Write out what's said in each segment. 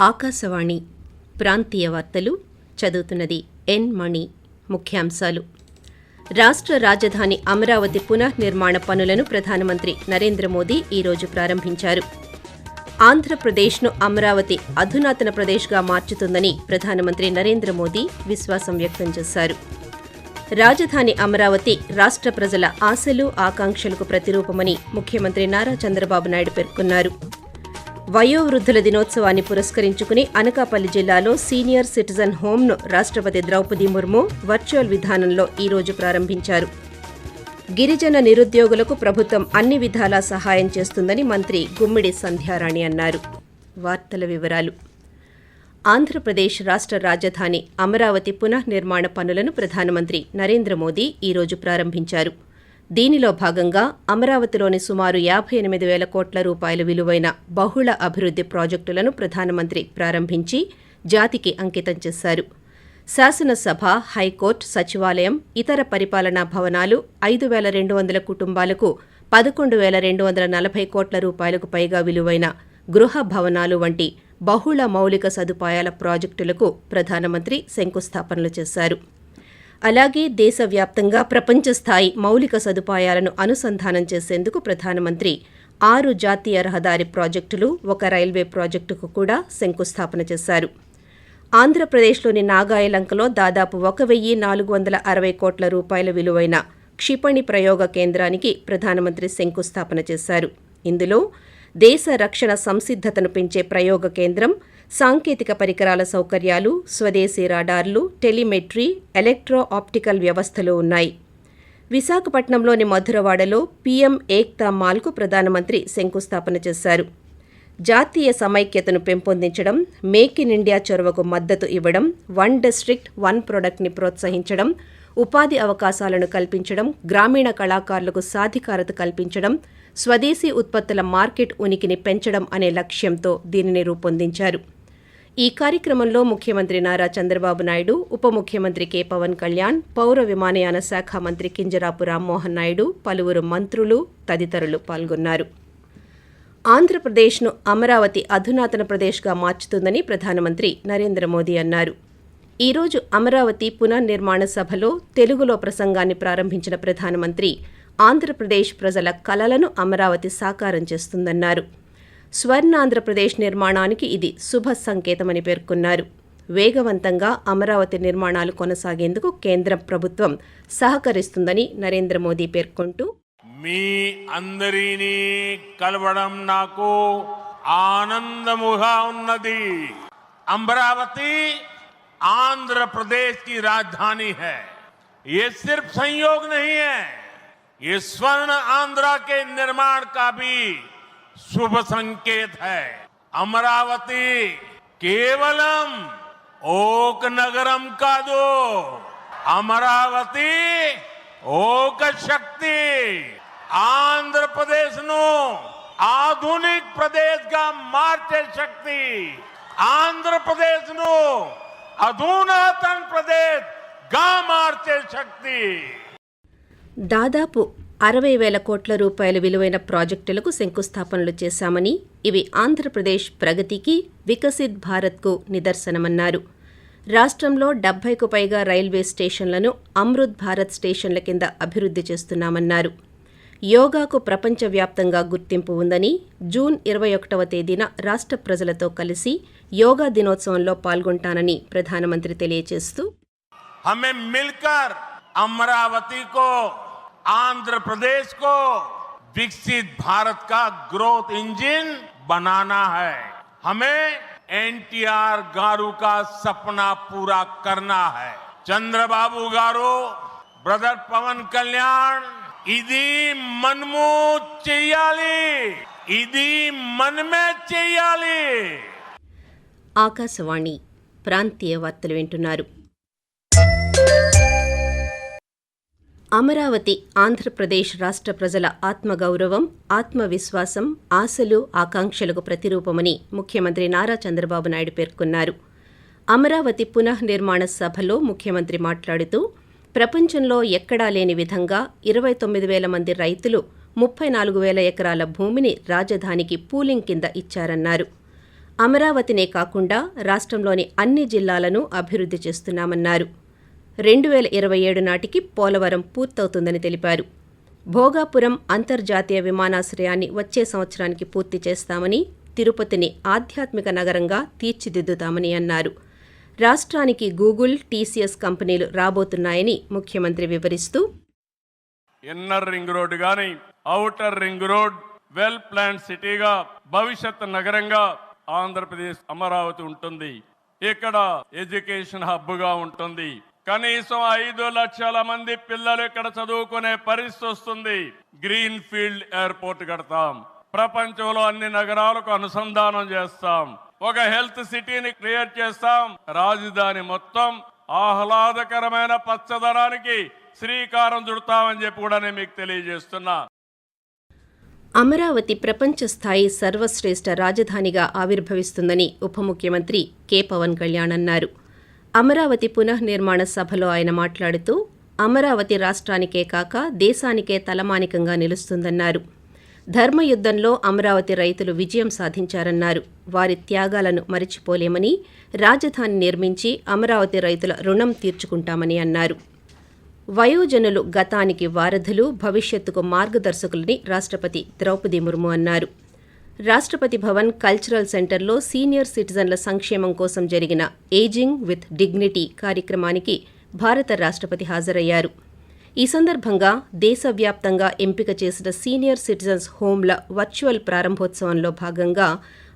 ఆకాశవాణి ప్రాంతీయ వార్తలు చదువుతున్నది ఎన్ మణి. ముఖ్యాంశాలు. రాష్ట్ర రాజధాని అమరావతి పునఃనిర్మాణ పనులను ప్రధానమంత్రి నరేంద్ర మోదీ ఈరోజు ప్రారంభించారు. ఆంధ్రప్రదేశ్ను అమరావతి అధునాతన ప్రదేశ్గా మార్చుతుందని ప్రధానమంత్రి నరేంద్ర మోదీ విశ్వాసం వ్యక్తం చేశారు. రాజధాని అమరావతి రాష్ట్ర ప్రజల ఆశలు ఆకాంక్షలకు ప్రతిరూపమని ముఖ్యమంత్రి నారా చంద్రబాబు నాయుడు పేర్కొన్నారు. వయోవృద్ధుల దినోత్సవాన్ని పురస్కరించుకుని అనకాపల్లి జిల్లాలో సీనియర్ సిటిజన్ హోంను రాష్ట్రపతి ద్రౌపది ముర్ము వర్చువల్ విధానంలో ఈ రోజు ప్రారంభించారు. గిరిజన నిరుద్యోగులకు ప్రభుత్వం అన్ని విధాలా సహాయం చేస్తుందని మంత్రి గుమ్మిడి సంధ్యారాణి అన్నారు. వార్తల వివరాలు. ఆంధ్రప్రదేశ్ రాష్ట్ర రాజధాని అమరావతి పునఃనిర్మాణ పనులను ప్రధానమంత్రి నరేంద్ర మోదీ ఈ రోజు ప్రారంభించారు. దీనిలో భాగంగా అమరావతిలోని సుమారు యాభై ఎనిమిది వేల కోట్ల రూపాయల విలువైన బహుళ అభివృద్ధి ప్రాజెక్టులను ప్రధానమంత్రి ప్రారంభించి జాతికి అంకితం చేశారు. శాసనసభ హైకోర్టు సచివాలయం ఇతర పరిపాలనా భవనాలు ఐదు వేల రెండు వందల కుటుంబాలకు పదకొండు వేల రెండు వందల నలభై కోట్ల రూపాయలకు పైగా విలువైన గృహ భవనాలు వంటి బహుళ మౌలిక సదుపాయాల ప్రాజెక్టులకు ప్రధానమంత్రి శంకుస్థాపనలు చేశారు. అలాగే దేశవ్యాప్తంగా ప్రపంచ స్థాయి మౌలిక సదుపాయాలను అనుసంధానం చేసేందుకు ప్రధానమంత్రి ఆరు జాతీయ రహదారి ప్రాజెక్టులు ఒక రైల్వే ప్రాజెక్టుకు కూడా శంకుస్థాపన చేశారు. ఆంధ్రప్రదేశ్లోని నాగాయలంకలో దాదాపు ఒక వెయ్యి నాలుగు వందల అరవై కోట్ల రూపాయల విలువైన క్షిపణి ప్రయోగ కేంద్రానికి ప్రధానమంత్రి శంకుస్థాపన చేశారు. ఇందులో దేశ రక్షణ సంసిద్ధతను పెంచే ప్రయోగ కేంద్రం సాంకేతిక పరికరాల సౌకర్యాలు స్వదేశీ రాడార్లు టెలిమెట్రీ ఎలక్ట్రో ఆప్టికల్ వ్యవస్థలు ఉన్నాయి. విశాఖపట్నంలోని మధురవాడలో పీఎం ఏక్తా మాల్కు ప్రధానమంత్రి శంకుస్థాపన చేశారు. జాతీయ సమైక్యతను పెంపొందించడం మేక్ ఇన్ ఇండియా చొరవకు మద్దతు ఇవ్వడం వన్ డిస్ట్రిక్ట్ వన్ ప్రొడక్ట్ని ప్రోత్సహించడం ఉపాధి అవకాశాలను కల్పించడం గ్రామీణ కళాకారులకు సాధికారత కల్పించడం స్వదేశీ ఉత్పత్తుల మార్కెట్ ఉనికిని పెంచడం అనే లక్ష్యంతో దీనిని రూపొందించారు. ఈ కార్యక్రమంలో ముఖ్యమంత్రి నారా చంద్రబాబు నాయుడు ఉప ముఖ్యమంత్రి కె. పవన్ కళ్యాణ్ పౌర విమానయాన శాఖ మంత్రి కింజరాపు రామ్మోహన్ నాయుడు పలువురు మంత్రులు తదితరులు పాల్గొన్నారు. ఆంధ్రప్రదేశ్ను అమరావతి అధునాతన ప్రదేశ్గా మార్చుతుందని ప్రధానమంత్రి నరేంద్ర మోదీ అన్నారు. ఈ రోజు అమరావతి పునర్నిర్మాణ సభలో తెలుగులో ప్రసంగాన్ని ప్రారంభించిన ప్రధానమంత్రి ఆంధ్రప్రదేశ్ ప్రజల కలలను అమరావతి సాకారం చేస్తుందన్నారు. స్వర్ణాంధ్రప్రదేశ్ నిర్మాణానికి ఇది శుభ సంకేతమని పేర్కొన్నారు వేగవంతంగా అమరావతి నిర్మాణాలు కొనసాగేందుకు కేంద్ర ప్రభుత్వం సహకరిస్తుందని నరేంద్ర మోదీ పేర్కొంటూ మీ అందరినీ కలవడం నాకు ఆనందముగా ఉన్నది अमरावती आंध्र प्रदेश की राजधानी है ये सिर्फ संयोग नहीं है ये स्वर्ण आंध्रा के निर्माण का भी शुभ संकेत है अमरावती केवलम ओक नगरम का दो अमरावती ఓక శక్తి ఆంధ్రప్రదేశ్ను ఆధునిక్ ప్రదేశ్గా మార్చే శక్తి ఆంధ్రప్రదేశ్ను అధునాతన్ ప్రదేశ్ గా మార్చే శక్తి దాదాపు అరవై వేల కోట్ల రూపాయల విలువైన ప్రాజెక్టులకు శంకుస్థాపనలు చేశామని ఇవి ఆంధ్రప్రదేశ్ ప్రగతికి వికసిత్ భారత్కు నిదర్శనమన్నారు. రాష్ట్రంలో డెబ్బైకు పైగా రైల్వే స్టేషన్లను అమృత్ భారత్ స్టేషన్ల కింద అభివృద్ధి చేస్తున్నామన్నారు. యోగాకు ప్రపంచవ్యాప్తంగా గుర్తింపు ఉందని జూన్ ఇరవై ఒకటవ తేదీన రాష్ట్ర ప్రజలతో కలిసి యోగా దినోత్సవంలో పాల్గొంటానని ప్రధానమంత్రి తెలియజేస్తూ అమరావతి आंध्र प्रदेश को विकसित भारत का ग्रोथ इंजन बनाना है हमें एनटीआर गारू का सपना पूरा करना है चंद्रबाबू गारू ब्रदर पवन कल्याण ఇది మనము చెయ్యాలి ఇది మనమే చెయ్యాలి ఆకాశవాణి ప్రాంతీయ వార్తలు వింటున్నారు అమరావతి ఆంధ్రప్రదేశ్ రాష్ట్ర ప్రజల ఆత్మగౌరవం ఆత్మవిశ్వాసం ఆశలు ఆకాంక్షలకు ప్రతిరూపమని ముఖ్యమంత్రి నారా చంద్రబాబు నాయుడు పేర్కొన్నారు. అమరావతి పునఃనిర్మాణ సభలో ముఖ్యమంత్రి మాట్లాడుతూ ప్రపంచంలో ఎక్కడా లేని విధంగా ఇరవై తొమ్మిది వేల మంది రైతులు ముప్పై నాలుగు వేల ఎకరాల భూమిని రాజధానికి పూలింగ్ కింద ఇచ్చారన్నారు. అమరావతినే కాకుండా రాష్ట్రంలోని అన్ని జిల్లాలను అభివృద్ధి చేస్తున్నామన్నారు. రెండు వేల ఇరవై ఏడు నాటికి పోలవరం పూర్తవుతుందని తెలిపారు. భోగాపురం అంతర్జాతీయ విమానాశ్రయాన్ని వచ్చే సంవత్సరానికి పూర్తి చేస్తామని తిరుపతిని ఆధ్యాత్మిక నగరంగా తీర్చిదిద్దుతామని అన్నారు. రాష్ట్రానికి గూగుల్ టీసీఎస్ కంపెనీలు రాబోతున్నాయని ముఖ్యమంత్రి వివరిస్తూ ఇన్నర్ రింగ్ రోడ్ గాని outer ring road well plan సిటీగా భవిష్యత్ నగరంగా ఆంధ్రప్రదేశ్ అమరావతి ఉంటుంది. ఇక్కడ ఎడ్యుకేషన్ హబ్గా ఉంటుంది. కనీసం ఐదు లక్షల మంది పిల్లలు ఇక్కడ చదువుకునే పరిస్థితి వస్తుంది. గ్రీన్ ఫీల్డ్ ఎయిర్పోర్ట్ కడతాం. ప్రపంచంలో అన్ని నగరాలకు అనుసంధానం చేస్తాం. ఒక హెల్త్ సిటీని క్రియేట్ చేస్తాం. రాజధాని మొత్తం ఆహ్లాదకరమైన పచ్చదనానికి శ్రీకారం చుడతామని చెప్పి కూడా నేను మీకు తెలియజేస్తున్నా. అమరావతి ప్రపంచ స్థాయి సర్వశ్రేష్ఠ రాజధానిగా ఆవిర్భవిస్తుందని ఉప ముఖ్యమంత్రి కె పవన్ కళ్యాణ్ అన్నారు. అమరావతి పునఃనిర్మాణ సభలో ఆయన మాట్లాడుతూ అమరావతి రాష్ట్రానికే కాక దేశానికే తలమానికంగా నిలుస్తుందన్నారు. ధర్మయుద్ధంలో అమరావతి రైతులు విజయం సాధించారన్నారు. వారి త్యాగాలను మరిచిపోలేమని రాజధాని నిర్మించి అమరావతి రైతుల రుణం తీర్చుకుంటామని అన్నారు. వయోజనులు గతానికి వారధులు భవిష్యత్తుకు మార్గదర్శకులని రాష్ట్రపతి ద్రౌపది ముర్ము అన్నారు. రాష్ట్రపతి భవన్ కల్చరల్ సెంటర్లో సీనియర్ సిటిజన్ల సంక్షేమం కోసం జరిగిన ఏజింగ్ విత్ డిగ్నిటీ కార్యక్రమానికి భారత రాష్ట్రపతి హాజరయ్యారు. ఈ సందర్భంగా దేశవ్యాప్తంగా ఎంపిక చేసిన సీనియర్ సిటిజన్స్ హోంల వర్చువల్ ప్రారంభోత్సవంలో భాగంగా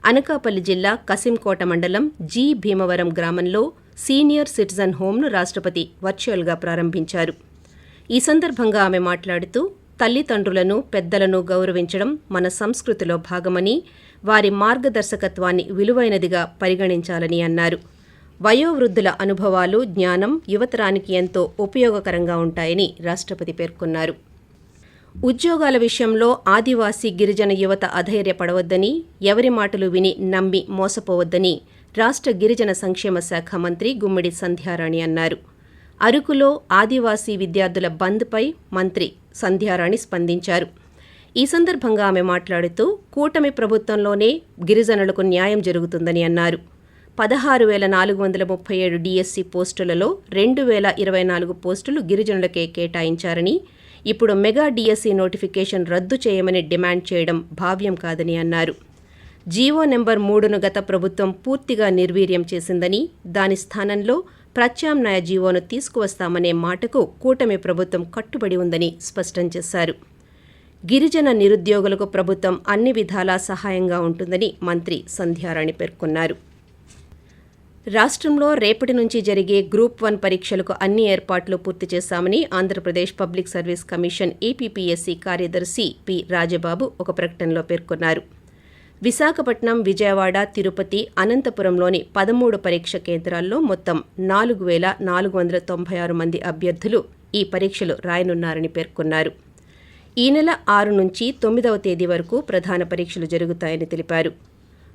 అనకాపల్లి జిల్లా కసింకోట మండలం జి భీమవరం గ్రామంలో సీనియర్ సిటిజన్ హోంను రాష్ట్రపతి వర్చువల్గా ప్రారంభించారు. ఈ సందర్భంగా ఆమె మాట్లాడుతూ తల్లిదండ్రులను పెద్దలను గౌరవించడం మన సంస్కృతిలో భాగమని వారి మార్గదర్శకత్వాన్ని విలువైనదిగా పరిగణించాలని అన్నారు. వయోవృద్ధుల అనుభవాలు జ్ఞానం యువతరానికి ఎంతో ఉపయోగకరంగా ఉంటాయని రాష్ట్రపతి పేర్కొన్నారు. ఉద్యోగాల విషయంలో ఆదివాసీ గిరిజన యువత అధైర్యపడవద్దని ఎవరి మాటలు విని నమ్మి మోసపోవద్దని రాష్ట్ర గిరిజన సంక్షేమ శాఖ మంత్రి గుమ్మిడి సంధ్యారాణి అన్నారు. అరకులో ఆదివాసీ విద్యార్థుల బంద్పై మంత్రి సంధ్యారాణి స్పందించారు. ఈ సందర్భంగా ఆమె మాట్లాడుతూ కూటమి ప్రభుత్వంలోనే గిరిజనులకు న్యాయం జరుగుతుందని అన్నారు. పదహారు వేల నాలుగు వందల ముప్పై ఏడు డిఎస్సి పోస్టులలో రెండు వేల ఇరవై నాలుగు పోస్టులు గిరిజనులకే కేటాయించారని ఇప్పుడు మెగా డిఎస్సి నోటిఫికేషన్ రద్దు చేయమని డిమాండ్ చేయడం భావ్యం కాదని అన్నారు. జీవో నెంబర్ మూడును గత ప్రభుత్వం పూర్తిగా నిర్వీర్యం చేసిందని దాని స్థానంలో ప్రత్యామ్నాయ జీవోను తీసుకువస్తామనే మాటకు కూటమి ప్రభుత్వం కట్టుబడి ఉందని స్పష్టం చేశారు. గిరిజన నిరుద్యోగులకు ప్రభుత్వం అన్ని విధాలా సహాయంగా ఉంటుందని మంత్రి సంధ్యారాణి పేర్కొన్నారు. రాష్ట్రంలో రేపటి నుంచి జరిగే గ్రూప్ వన్ పరీక్షలకు అన్ని ఏర్పాట్లు పూర్తి చేశామని Andhra Pradesh public service commission APPSC కార్యదర్శి పి రాజబాబు ఒక ప్రకటనలో పేర్కొన్నారు. విశాఖపట్నం విజయవాడ తిరుపతి అనంతపురంలోని పదమూడు పరీక్ష కేంద్రాల్లో మొత్తం నాలుగు వేల నాలుగు వందల తొంభై ఆరు మంది అభ్యర్థులు ఈ పరీక్షలు రాయనున్నారని పేర్కొన్నారు. ఈ నెల ఆరు నుంచి తొమ్మిదవ తేదీ వరకు ప్రధాన పరీక్షలు జరుగుతాయని తెలిపారు.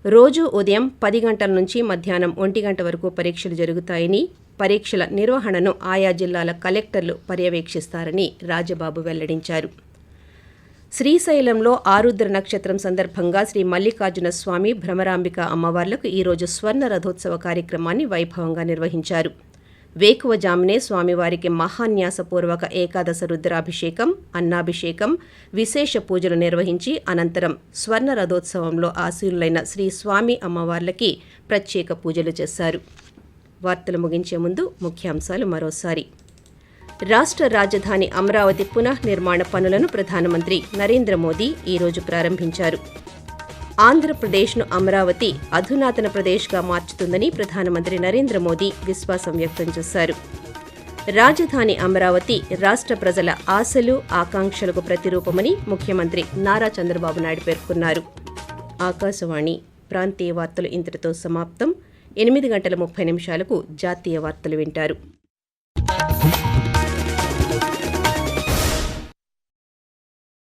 రోజు ఉదయం పది గంటల నుంచి మధ్యాహ్నం ఒంటి గంట వరకు పరీక్షలు జరుగుతాయని పరీక్షల నిర్వహణను ఆయా జిల్లాల కలెక్టర్లు పర్యవేక్షిస్తారని రాజబాబు వెల్లడించారు. శ్రీశైలంలో ఆరుద్ర నక్షత్రం సందర్భంగా శ్రీ మల్లికార్జున స్వామి భ్రమరాంబిక అమ్మవార్లకు ఈరోజు స్వర్ణ రథోత్సవ కార్యక్రమాన్ని వైభవంగా నిర్వహించారు. వేకువజామునే స్వామివారికి మహాన్యాసపూర్వక ఏకాదశ రుద్రాభిషేకం అన్నాభిషేకం విశేష పూజలు నిర్వహించి అనంతరం స్వర్ణ రథోత్సవంలో ఆశీనులైన శ్రీ స్వామి అమ్మవార్లకి ప్రత్యేక పూజలు చేశారు. వార్తలు ముగించే ముందు ముఖ్యాంశాలు మరోసారి. రాష్ట్ర రాజధాని అమరావతి పునఃనిర్మాణ పనులను ప్రధానమంత్రి నరేంద్ర మోదీ ఈరోజు ప్రారంభించారు. ఆంధ్రప్రదేశ్ను అమరావతి అధునాతన ప్రదేశ్గా మార్చుతుందని ప్రధానమంత్రి నరేంద్ర మోదీ విశ్వాసం వ్యక్తం చేశారు. రాజధాని అమరావతి రాష్ట్ర ప్రజల ఆశలు ఆకాంక్షలకు ప్రతిరూపమని ముఖ్యమంత్రి నారా చంద్రబాబు నాయుడు పేర్కొన్నారు. ఆకాశవాణి ప్రాంతీయ వార్తలు ఇంతటితో సమాప్తం. ఎనిమిది గంటల ముప్పై నిమిషాలకు జాతీయ వార్తలు వింటారు.